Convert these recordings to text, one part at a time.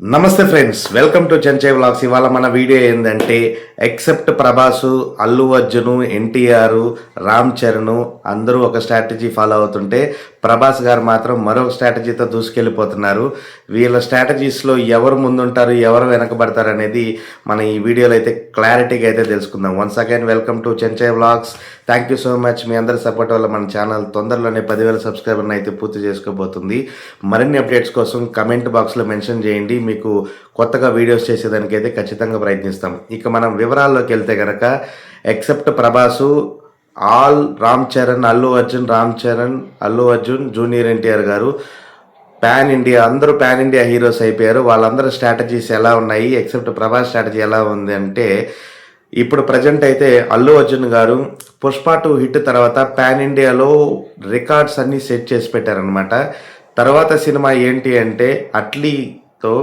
నమస్తే friends welcome to Chenche vlogs. ఇవాళ మన వీడియో ఏంటంటే ఎక్సెప్ట్ ప్రభాసు అల్లు అర్జును ఎన్టీఆర్ రామ్ చరణ్ అందరూ ఒక స్ట్రాటజీ ఫాలో అవుతుంటే ప్రభాస్ గారు మాత్రం మరొక స్ట్రాటజీతో దూసుకెళ్ళిపోతున్నారు. వీళ్ళ స్ట్రాటజీస్లో ఎవరు ముందుంటారు ఎవరు వెనకబడతారు అనేది మన ఈ వీడియోలో అయితే క్లారిటీగా అయితే తెలుసుకుందాం. Once again welcome to Chenche vlogs. Thank you so much మీ అందరి సపోర్ట్ వల్ల మన ఛానల్ తొందరలోనే పదివేల సబ్స్క్రైబర్ని అయితే పూర్తి చేసుకోబోతుంది. మరిన్ని అప్డేట్స్ కోసం కమెంట్ బాక్స్లో మెన్షన్ చేయండి. మీకు కొత్తగా వీడియోస్ చేసేదానికి అయితే ఖచ్చితంగా ప్రయత్నిస్తాం. ఇక మనం వివరాల్లోకి వెళ్తే కనుక except Prabhas all Ram Charan Allu Arjun Ram Charan Allu Arjun junior NTR గారు పాన్ ఇండియా అందరూ పాన్ ఇండియా హీరోస్ అయిపోయారు. వాళ్ళందరూ స్ట్రాటజీస్ ఎలా ఉన్నాయి? ఎక్సెప్ట్ ప్రభాస్ స్ట్రాటజీ ఎలా ఉంది అంటే ఇప్పుడు ప్రజెంట్ అయితే అల్లు అర్జున్ గారు పుష్ప టూ హిట్ తర్వాత పాన్ ఇండియాలో రికార్డ్స్ అన్నీ సెట్ చేసి పెట్టారనమాట తర్వాత సినిమా ఏంటి అంటే అట్లీతో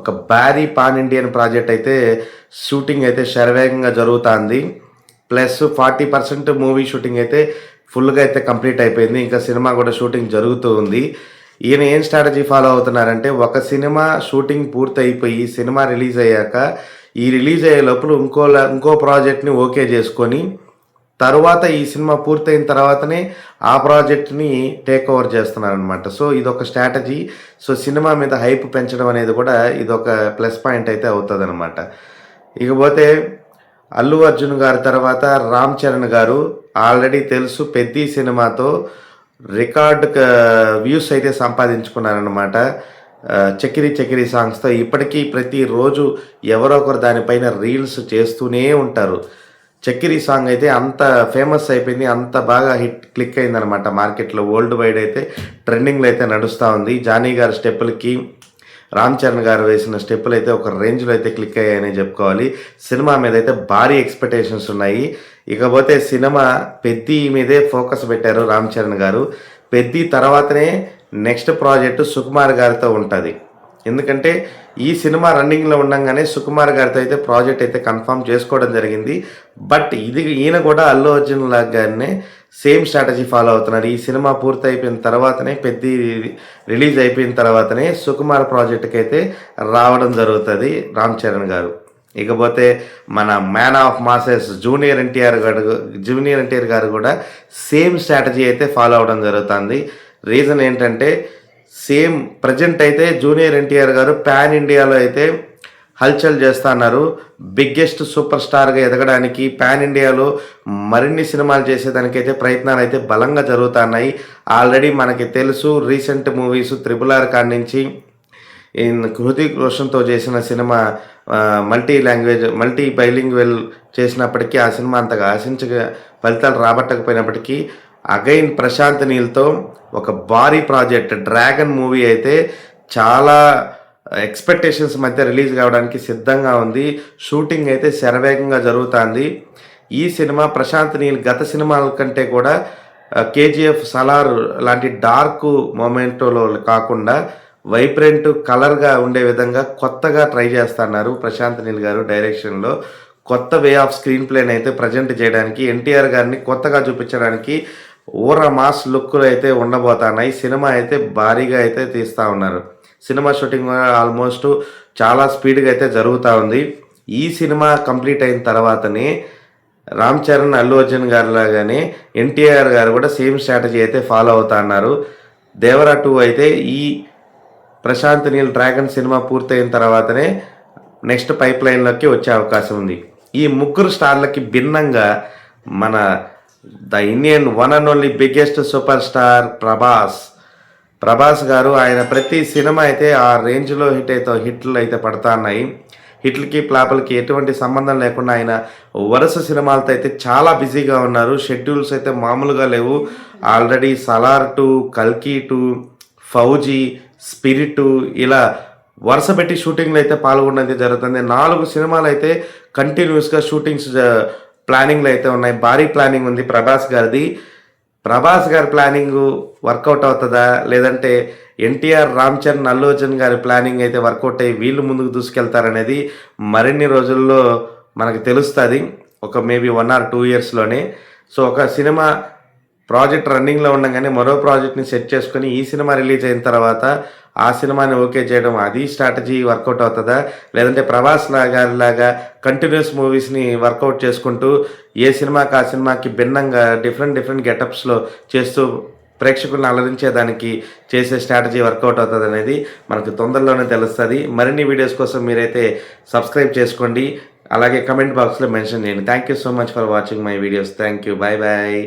ఒక భారీ పాన్ ఇండియన్ ప్రాజెక్ట్ అయితే షూటింగ్ అయితే శరవేగంగా జరుగుతుంది. Plus forty percent movie shooting అయితే ఫుల్గా అయితే కంప్లీట్ అయిపోయింది. ఇంకా సినిమా కూడా షూటింగ్ జరుగుతూ ఉంది. ఈయన ఏం స్ట్రాటజీ ఫాలో అవుతున్నారంటే ఒక సినిమా షూటింగ్ పూర్తి అయిపోయి సినిమా రిలీజ్ అయ్యాక ఈ రిలీజ్ అయ్యే లోపల ఇంకో ఇంకో ప్రాజెక్ట్ని ఓకే చేసుకొని తర్వాత ఈ సినిమా పూర్తయిన తర్వాతనే ఆ ప్రాజెక్ట్ని టేక్ ఓవర్ చేస్తున్నారనమాట సో ఇదొక స్ట్రాటజీ సో సినిమా మీద హైప్ పెంచడం అనేది కూడా ఇదొక ప్లస్ పాయింట్ అయితే అవుతుంది అనమాట ఇకపోతే అల్లు అర్జున్ గారి తర్వాత రామ్ చరణ్ గారు ఆల్రెడీ తెలుసు పెద్ద సినిమాతో రికార్డ్ వ్యూస్ అయితే సంపాదించుకున్నారనమాట చకిరి చకిరి సాంగ్స్తో ఇప్పటికీ ప్రతిరోజు ఎవరో ఒకరు దానిపైన రీల్స్ చేస్తూనే ఉంటారు. చక్కిరి సాంగ్ అయితే అంత ఫేమస్ అయిపోయింది అంత బాగా హిట్ క్లిక్ అయిందనమాట మార్కెట్లో. వరల్డ్ వైడ్ అయితే ట్రెండింగ్లో అయితే నడుస్తూ ఉంది. జానీ గారి స్టెప్పులకి రామ్ చరణ్ గారు వేసిన స్టెప్పులు అయితే ఒక రేంజ్లో అయితే క్లిక్ అయ్యాయని చెప్పుకోవాలి. సినిమా మీద అయితే భారీ ఎక్స్పెక్టేషన్స్ ఉన్నాయి. ఇకపోతే సినిమా పెద్ది మీదే ఫోకస్ పెట్టారు రామ్ చరణ్ గారు. పెద్ది తర్వాతనే నెక్స్ట్ ప్రాజెక్టు సుకుమార్ గారితో ఉంటుంది. ఎందుకంటే ఈ సినిమా రన్నింగ్లో ఉండగానే సుకుమార్ గారితో అయితే ప్రాజెక్ట్ అయితే కన్ఫర్మ్ చేసుకోవడం జరిగింది. బట్ ఇది ఈయన కూడా అల్లు అర్జున్ లాగానే సేమ్ స్ట్రాటజీ ఫాలో అవుతున్నారు. ఈ సినిమా పూర్తి అయిపోయిన తర్వాతనే పెద్ద రిలీజ్ అయిపోయిన తర్వాతనే సుకుమార్ ప్రాజెక్ట్కి అయితే రావడం జరుగుతుంది రామ్ చరణ్ గారు. ఇకపోతే మన man of masses junior NTR గారు జూనియర్ ఎన్టీఆర్ గారు కూడా సేమ్ స్ట్రాటజీ అయితే ఫాలో అవడం జరుగుతుంది. రీజన్ ఏంటంటే సేమ్ ప్రజెంట్ అయితే జూనియర్ ఎన్టీఆర్ గారు పాన్ ఇండియాలో అయితే హల్చల్ చేస్తా అన్నారు బిగ్గెస్ట్ సూపర్ స్టార్గా ఎదగడానికి పాన్ ఇండియాలో మరిన్ని సినిమాలు చేసేదానికైతే ప్రయత్నాలు అయితే బలంగా జరుగుతున్నాయి. ఆల్రెడీ మనకి తెలుసు రీసెంట్ మూవీస్ త్రిబుల్ ఆర్ కాడి నుంచి హృతిక్ రోషన్తో చేసిన cinema multi language multi bilingual చేసినప్పటికీ ఆ సినిమా అంతగా ఆశించగా ఫలితాలు రాబట్టకపోయినప్పటికీ అగైన్ ప్రశాంత్ నీల్తో ఒక భారీ ప్రాజెక్ట్ డ్రాగన్ మూవీ అయితే చాలా ఎక్స్పెక్టేషన్స్ మధ్య రిలీజ్ కావడానికి సిద్ధంగా ఉంది. షూటింగ్ అయితే శరవేగంగా జరుగుతుంది. ఈ సినిమా ప్రశాంత్ నీల్ గత సినిమాల కంటే కూడా కేజీఎఫ్ సలార్ లాంటి డార్క్ మొమెంటోలో కాకుండా వైబ్రెంట్ కలర్గా ఉండే విధంగా కొత్తగా ట్రై చేస్తున్నారు ప్రశాంత్ నీల్ గారు డైరెక్షన్లో. కొత్త వే ఆఫ్ స్క్రీన్ ప్లేని అయితే ప్రజెంట్ చేయడానికి ఎన్టీఆర్ గారిని కొత్తగా చూపించడానికి ఊర మాస్ లుక్లు అయితే ఉండబోతున్నాయి. సినిమా అయితే భారీగా అయితే తీస్తూ ఉన్నారు. సినిమా షూటింగ్ ఆల్మోస్ట్ చాలా స్పీడ్గా అయితే జరుగుతూ ఉంది. ఈ సినిమా కంప్లీట్ అయిన తర్వాతనే రామ్ చరణ్ అల్లు అర్జున్ గారు లాగానే ఎన్టీఆర్ గారు కూడా సేమ్ స్ట్రాటజీ అయితే ఫాలో అవుతా ఉన్నారు. దేవరా టూ అయితే ఈ ప్రశాంత్ నీల్ డ్రాగన్ సినిమా పూర్తయిన తర్వాతనే నెక్స్ట్ పైప్ లైన్లోకి వచ్చే అవకాశం ఉంది. ఈ ముగ్గురు స్టార్లకి భిన్నంగా మన the Indian one and only biggest super star Prabhas Prabhas గారు ఆయన ప్రతి సినిమా అయితే ఆ రేంజ్లో హిట్ అయితే హిట్లు అయితే పడుతున్నాయి హిట్లకి ప్లాపులకి ఎటువంటి సంబంధం లేకుండా ఆయన వరుస సినిమాలతో అయితే చాలా బిజీగా ఉన్నారు. షెడ్యూల్స్ అయితే మామూలుగా లేవు. ఆల్రెడీ సలార్ టు కల్కి టు ఫౌజీ స్పిరిట్ ఇలా వరుస పెట్టి షూటింగ్లో అయితే పాల్గొన్నది జరుగుతుంది. నాలుగు సినిమాలు అయితే కంటిన్యూస్గా షూటింగ్స్ ప్లానింగ్లో అయితే ఉన్నాయి. భారీ ప్లానింగ్ ఉంది ప్రభాస్ గారిది. ప్రభాస్ గారి ప్లానింగ్ వర్కౌట్ అవుతుందా? లేదంటే ఎన్టీఆర్ రామ్ చరణ్ అల్లు అర్జున్ గారి ప్లానింగ్ అయితే వర్కౌట్ అయ్యి వీళ్ళు ముందుకు దూసుకెళ్తారనేది మరిన్ని రోజుల్లో మనకు తెలుస్తుంది. ఒక మేబీ వన్ ఆర్ టూ ఇయర్స్లోనే సో ఒక సినిమా ప్రాజెక్ట్ రన్నింగ్లో ఉండగానే మరో ప్రాజెక్ట్ని సెట్ చేసుకొని ఈ సినిమా రిలీజ్ అయిన తర్వాత ఆ సినిమాని ఓకే చేయడం అది స్ట్రాటజీ వర్కౌట్ అవుతుందా? లేదంటే ప్రభాస్ లా గారిలాగా కంటిన్యూస్ మూవీస్ని వర్కౌట్ చేసుకుంటూ ఏ సినిమాకి ఆ సినిమాకి భిన్నంగా డిఫరెంట్ డిఫరెంట్ గెటప్స్లో చేస్తూ ప్రేక్షకులను అలరించేదానికి చేసే స్ట్రాటజీ వర్కౌట్ అవుతుంది అనేది మనకు తొందరలోనే తెలుస్తుంది. మరిన్ని వీడియోస్ కోసం మీరైతే సబ్స్క్రైబ్ చేసుకోండి. అలాగే కమెంట్ బాక్స్లో మెన్షన్ చేయండి. Thank you so much for watching my videos thank you bye bye